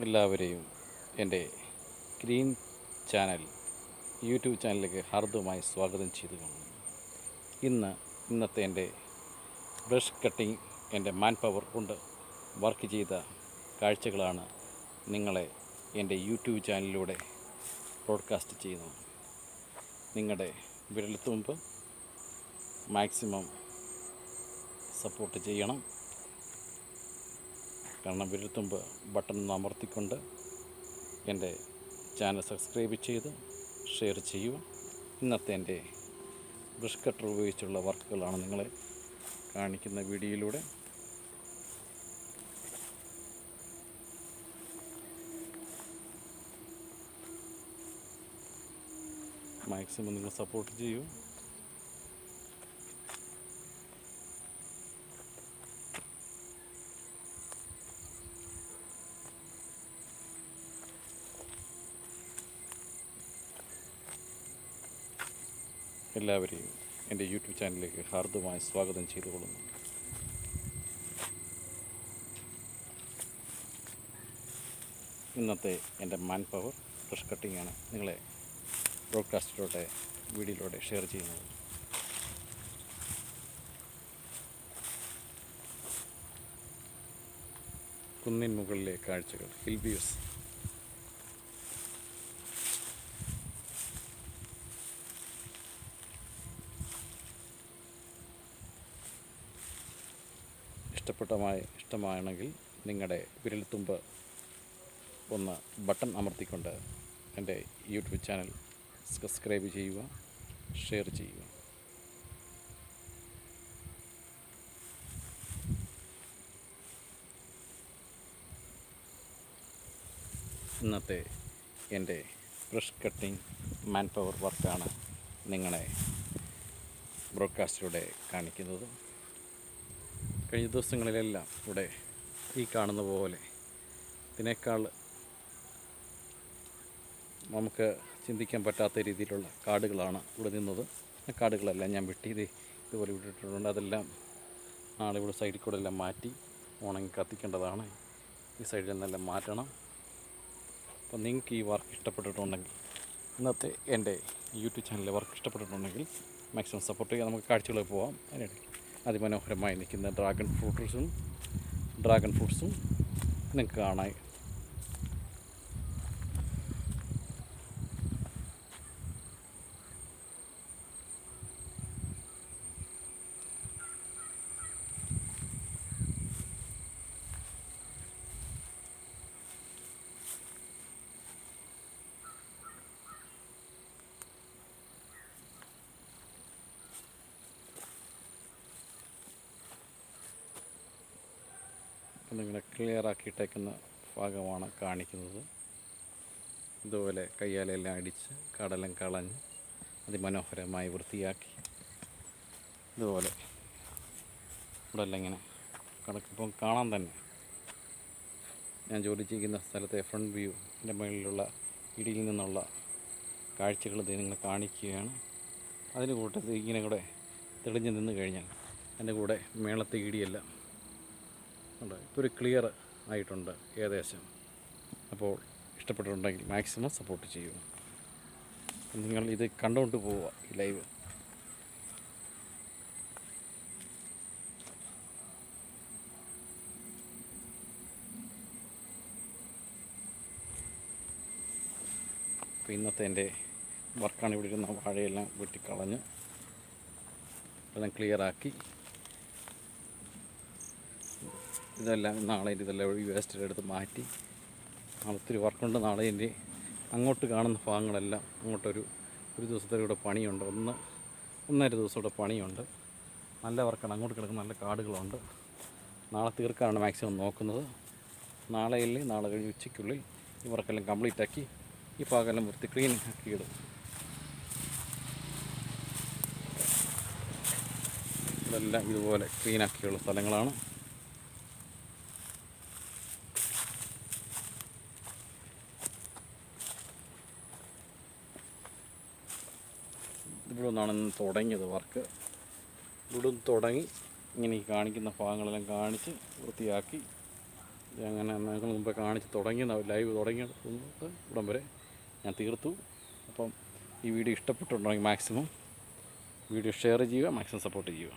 എല്ലാവരെയും എന്റെ green channel YouTube ചാനലിലേക്ക് ഹാർദവുമായി സ്വാഗതം ചെയ്തു കാണുന്നു ഇന്ന് ഇന്നത്തെ എന്റെ ബ്രഷ് കട്ടിങ് എന്റെ മാൻ പവർ കൊണ്ട് വർക്ക് ചെയ്ത കാഴ്ചകളാണ് നിങ്ങളെ എന്റെ യൂട്യൂബ് ചാനലിലൂടെ ബ്രോഡ്കാസ്റ്റ് ചെയ്യുന്നത്. നിങ്ങളുടെ വിരൽത്തുമ്പ് മാക്സിമം സപ്പോർട്ട് ചെയ്യണം. കാരണം വിരൽത്തുമ്പ് ബട്ടൺ അമർത്തിക്കൊണ്ട് എന്റെ ചാനൽ സബ്സ്ക്രൈബ് ചെയ്ത് ഷെയർ ചെയ്യുക. ഇന്നത്തെ എന്റെ ബ്രഷ് കട്ടർ ഉപയോഗിച്ചുള്ള വർക്കുകളാണ് നിങ്ങളെ കാണിക്കുന്ന വീഡിയോയിലൂടെ. മാക്സിമം നിങ്ങൾ സപ്പോർട്ട് ചെയ്യൂ. എല്ലാവരെയും എന്റെ യൂട്യൂബ് ചാനലിലേക്ക് ഹാർദ്ദമായി സ്വാഗതം ചെയ്തുകൊള്ളുന്നു. ഇന്നത്തെ എന്റെ മാൻ പവർ ബ്രഷ് കട്ടിംഗ് ആണ് നിങ്ങളെ ബ്രോഡ്കാസ്റ്റിലൂടെ വീഡിയോയിലൂടെ ഷെയർ ചെയ്യുന്നത്. കുന്നിൻ മുകളിലെ കാഴ്ചകൾ ഹിൽ വ്യൂസ് ഇഷ്ടപ്പെട്ടമായി ഇഷ്ടമാണെങ്കിൽ നിങ്ങളുടെ വിരൽത്തുമ്പ് ഒന്ന് ബട്ടൺ അമർത്തിക്കൊണ്ട് എന്റെ യൂട്യൂബ് ചാനൽ സബ്സ്ക്രൈബ് ചെയ്യുക ഷെയർ ചെയ്യുക. ഇന്നത്തെ എന്റെ ബ്രഷ് കട്ടിംഗ് മാൻ പവർ വർക്കാണ് നിങ്ങളെ ബ്രോഡ്കാസ്റ്റിലൂടെ കാണിക്കുന്നത്. കഴിഞ്ഞ ദിവസങ്ങളിലെല്ലാം ഇവിടെ ഈ കാണുന്ന പോലെ ഇതിനേക്കാൾ നമുക്ക് ചിന്തിക്കാൻ പറ്റാത്ത രീതിയിലുള്ള കാടുകളാണ് ഇവിടെ നിന്നത്. കാടുകളെല്ലാം ഞാൻ വെട്ടി ഇത് ഇതുപോലെ വിട്ടിട്ടുണ്ട് അതെല്ലാം നാളെ ഇവിടെ സൈഡിൽ കൂടെ എല്ലാം മാറ്റി ഉണങ്ങി കത്തിക്കേണ്ടതാണ്. ഈ സൈഡിൽ നിന്നെല്ലാം മാറ്റണം. അപ്പോൾ നിങ്ങൾക്ക് ഈ വർക്ക് ഇഷ്ടപ്പെട്ടിട്ടുണ്ടെങ്കിൽ ഇന്നത്തെ എന്റെ യൂട്യൂബ് ചാനലിലെ വർക്ക് ഇഷ്ടപ്പെട്ടിട്ടുണ്ടെങ്കിൽ മാക്സിമം സപ്പോർട്ട് ചെയ്യാൻ നമുക്ക് കാഴ്ചകളിൽ പോവാം. അതിനിടയ്ക്ക് അതിമനോഹരമായി നിൽക്കുന്ന ഡ്രാഗൺ ഫ്രൂട്ട്സും ഡ്രാഗൺ ഫ്രൂട്ട്സും നിങ്ങൾക്ക് കാണാൻ നിങ്ങളെ ക്ലിയർ ആക്കിയിട്ടേക്കുന്ന ഭാഗമാണ് കാണിക്കുന്നത്. ഇതുപോലെ കയ്യാലെല്ലാം അടിച്ച് കടലം കളഞ്ഞ് അതിമനോഹരമായി വൃത്തിയാക്കി ഇതുപോലെ ഇവിടെ എല്ലാം ഇങ്ങനെ കണക്കിപ്പം കാണാൻ തന്നെ ഞാൻ ജോലി ചെയ്യുന്ന സ്ഥലത്തെ ഫ്രണ്ട് വ്യൂ എന്റെ മുകളിലുള്ള ഇടിയിൽ നിന്നുള്ള കാഴ്ചകൾ ഇത് നിങ്ങൾ കാണിക്കുകയാണ്. അതിന് കൂട്ടത്തിൽ ഇങ്ങനെ കൂടെ തെളിഞ്ഞ് നിന്ന് കഴിഞ്ഞാൽ എന്റെ കൂടെ മേളത്തെ ഇടിയെല്ലാം ഉണ്ട്. ഇപ്പോൾ ഒരു ക്ലിയർ ആയിട്ടുണ്ട് ഏകദേശം. അപ്പോൾ ഇഷ്ടപ്പെട്ടിട്ടുണ്ടെങ്കിൽ മാക്സിമം സപ്പോർട്ട് ചെയ്യുക. നിങ്ങൾ ഇത് കണ്ടുകൊണ്ട് പോവുക ഈ ലൈവ് അപ്പോൾ ഇന്നത്തെ എന്റെ വർക്കാണ് ഇവിടെ ഇരുന്ന വാഴയെല്ലാം വെട്ടിക്കളഞ്ഞ് എല്ലാം ക്ലിയറാക്കി ഇതെല്ലാം നാളെ ഇതെല്ലാം ഈ വേസ്റ്റിന്റെ എടുത്ത് മാറ്റി. നാളെ ഒത്തിരി വർക്കുണ്ട് നാളെ എന്റെ അങ്ങോട്ട് കാണുന്ന ഭാഗങ്ങളെല്ലാം അങ്ങോട്ടൊരു ഒരു ദിവസത്തെ കൂടെ പണിയുണ്ട്. ഒന്ന് ഒന്നര ദിവസം കൂടെ പണിയുണ്ട്. നല്ല വർക്കാണ് അങ്ങോട്ട് കിടക്കുന്ന നല്ല കാടുകളുണ്ട്. നാളെ തീർക്കാനാണ് മാക്സിമം നോക്കുന്നത്. നാളെയിൽ നാളെ കഴിഞ്ഞ് ഉച്ചയ്ക്കുള്ളിൽ ഈ വർക്കെല്ലാം കംപ്ലീറ്റ് ആക്കി ഈ ഭാഗമെല്ലാം വൃത്തി ക്ലീൻ ആക്കി ഇടും. ഇതെല്ലാം ഇതുപോലെ ക്ലീനാക്കിയുള്ള സ്ഥലങ്ങളാണ്. ഇവിടെ നിന്നാണ് ഇന്ന് തുടങ്ങിയത് വർക്ക്. ഇവിടെ തുടങ്ങി ഇങ്ങനെ കാണിക്കുന്ന ഭാഗങ്ങളെല്ലാം കാണിച്ച് വൃത്തിയാക്കി അങ്ങനെ നിങ്ങൾ മുമ്പേ കാണിച്ച് തുടങ്ങിയ ലൈവ് തുടങ്ങിയിട്ട് ഇവിടം വരെ ഞാൻ തീർത്തു. അപ്പം ഈ വീഡിയോ ഇഷ്ടപ്പെട്ടുണ്ടെങ്കിൽ മാക്സിമം വീഡിയോ ഷെയർ ചെയ്യുക മാക്സിമം സപ്പോർട്ട് ചെയ്യുക.